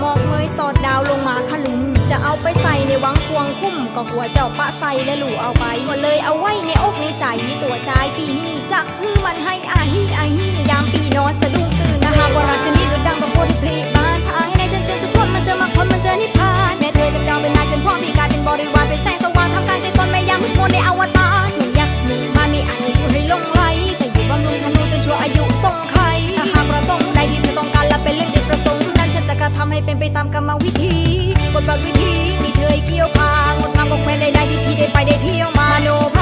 หมอกเมยสอดดาวลงมาขลุม จะเอาไปใส่ในวังควงคุ้ม ก็หัวเจ้าปะใส่และหลูเอาไปก็เลยเอาไว้ในอกในใจตัวใจปีนี้จะคือมันให้อาฮีอาฮียามปีนอน ไปตามกรรมวิธีกฎกฎวิธีมีเธอเกี่ยวพางดงามของแม่ได้ได้ที่พี่ได้ไปได้เที่ยวมาโนภา